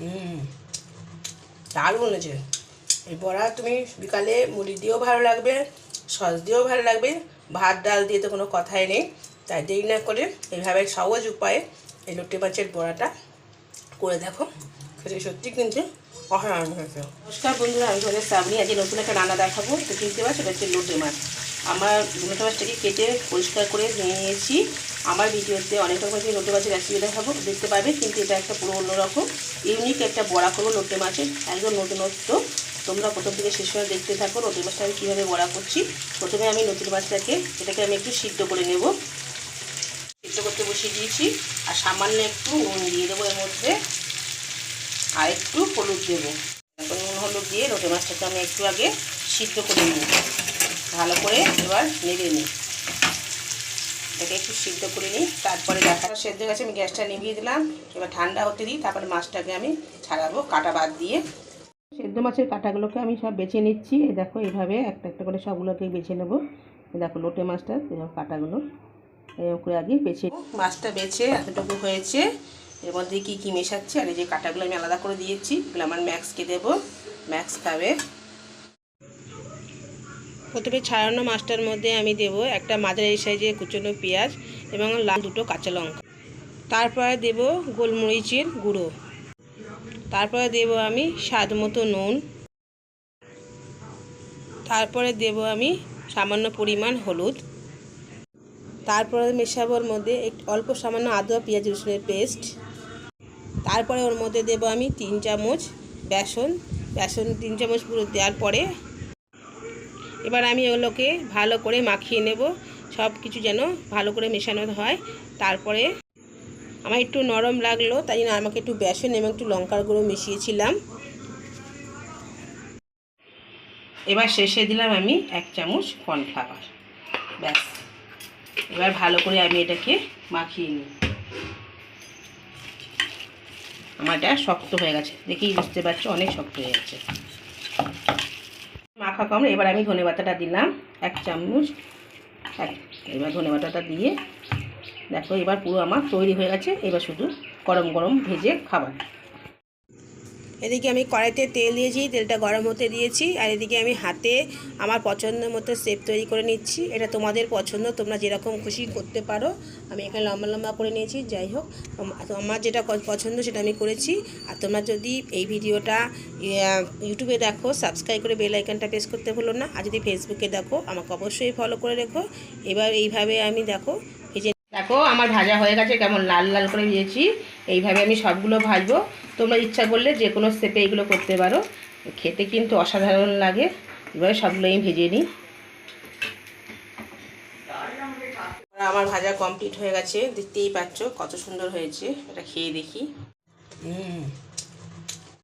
হুম। দারুণ হয়েছে এই বড়া তুমি বিকালে মুড়ি দিয়েও ভালো লাগবে, সস দিয়েও ভালো লাগবে, ভাত, ডাল দিয়ে তো কোনো কথাই নেই। তাই দেরি না করে এইভাবে সহজ উপায়ে এই লোটে মাছের বড়াটা করে দেখো। সত্যি কিন্তু অসাধারণ হয়েছে। নমস্কার বন্ধুরা, আমি ধরে সামনি আজকে নতুন একটা রান্না দেখাবো। তো কিনতে পারছি সেটা হচ্ছে লোটে মাছ। আমার লোটে মাছটাকে কেটে পরিষ্কার করে নিয়েছি। আমার ভিডিওতে অনেক রকমের লোটে মাছের রেসিপি দেখাবো, দেখতে পাবে কিন্তু এটা একটা পুরো অন্যরকম ইউনিক একটা বড়া করব লোটে মাছের, একদম নতুনত্ব তোমরা প্রথম থেকে শেষ সময় দেখতে থাকো লোটে মাছটা আমি কীভাবে বড়া করছি। প্রথমে আমি নতুন মাছটাকে, এটাকে আমি একটু সিদ্ধ করে নেব। সিদ্ধ করতে বসিয়ে দিয়েছি, আর সামান্য একটু নুন দিয়ে দেবো এর মধ্যে। আর একটু হলুদ দেবো। এখন নুন, হলুদ দিয়ে লোটে মাছটাকে আমি একটু আগে সিদ্ধ করে নিই ভালো করে এবার নেড়ে নিই। এটাকে একটু সিদ্ধ করে নিই। তারপরে দেখা সেদ্ধ গেছে, আমি গ্যাসটা নিভিয়ে দিলাম। এবার ঠান্ডা হতে দিই, তারপরে মাছটাকে আমি ছাড়াবো কাটা বাদ দিয়ে। সেদ্ধ মাছের কাটাগুলোকে আমি সব বেছে নিচ্ছি। এই দেখো, এইভাবে একটা একটা করে সবগুলোকে বেছে নেব। দেখো, লোটে মাছটা এরকম কাটাগুলো। এরকম করে আগে বেছে মাছটা বেছে এতটুকু হয়েছে। এর মধ্যে কী কী মেশাচ্ছি, আর এই যে কাটাগুলো আমি আলাদা করে দিয়েছি, এগুলো আমার ম্যাক্সকে দেবো। ম্যাক্স খাবে। প্রথমে ছাড়ানো মাছটার মধ্যে আমি দেব একটা মাঝারি সাইজের কুচনো পেঁয়াজ এবং লাল দুটো কাঁচা লঙ্কা। তারপরে দেব গোলমরিচের গুঁড়ো। তারপরে দেব আমি স্বাদ মতো নুন। তারপরে দেব আমি সামান্য পরিমাণ হলুদ। তারপরে মেশাবো ওর মধ্যে অল্প সামান্য আদা পেঁয়াজ রসুনের পেস্ট। তারপরে ওর মধ্যে দেব আমি তিন চামচ বেসন। বেসন তিন চামচ পুরো দেওয়ার পরে এবার আমি ওগুলোকে ভালো করে মাখিয়ে নেব। সব কিছু যেন ভালো করে মেশানো হয়। তারপরে আমার একটু নরম লাগল, তাই জন্য আমাকে একটু বেসন এবং একটু লঙ্কার গুঁড়ো মিশিয়েছিলাম। এবার শেষে দিলাম আমি এক চামচ কর্নফ্লাওয়ার। ব্যাস। এবার ভালো করে আমি এটাকে মাখিয়ে নিই। আমার এটা শক্ত হয়ে গেছে। দেখেই বুঝতে পারছ, অনেক শক্ত হয়ে গেছে। মাখা কম এবার আমি ধনে পাতাটা দিলাম, এক চামচ। এবার ধনে পাতাটা দিয়ে, দেখো এবার পুরো আমার তৈরি হয়ে গেছে। এবার শুধু গরম গরম ভেজে খাবার। এদিকে আমি কড়াইতে তেল দিয়েছি, তেলটা গরম হতে দিয়েছি, আর এদিকে আমি হাতে আমার পছন্দ মতো শেপ তৈরি করে নিচ্ছি। এটা তোমাদের পছন্দ, তোমরা যেরকম খুশি করতে পারো, আমি এখানে লম্বা লম্বা করে নিয়েছি, যাই হোক। আমার যেটা পছন্দ সেটা আমি করেছি। আর তোমরা যদি এই ভিডিওটা ইউটিউবে দেখো সাবস্ক্রাইব করে বেল আইকনটা প্রেস করতে ভুলো না। আর যদি ফেসবুকে দেখো, আমাকে অবশ্যই ফলো করে রেখো। এবার এইভাবে আমি দেখো দেখো, আমার ভাজা হয়ে গেছে, কেমন লাল লাল করে দিয়েছি। এইভাবে আমি সবগুলো ভাজবো। তোমরা ইচ্ছা করলে যে কোনো স্টেপে এগুলো করতে পারো। খেতে কিন্তু অসাধারণ লাগে। এবারে সবগুলো আমি ভেজে নিই। আমার ভাজা কমপ্লিট হয়ে গেছে। দেখতেই পাচ্ছ কত সুন্দর হয়েছে। এটা খেয়ে দেখি। হুম।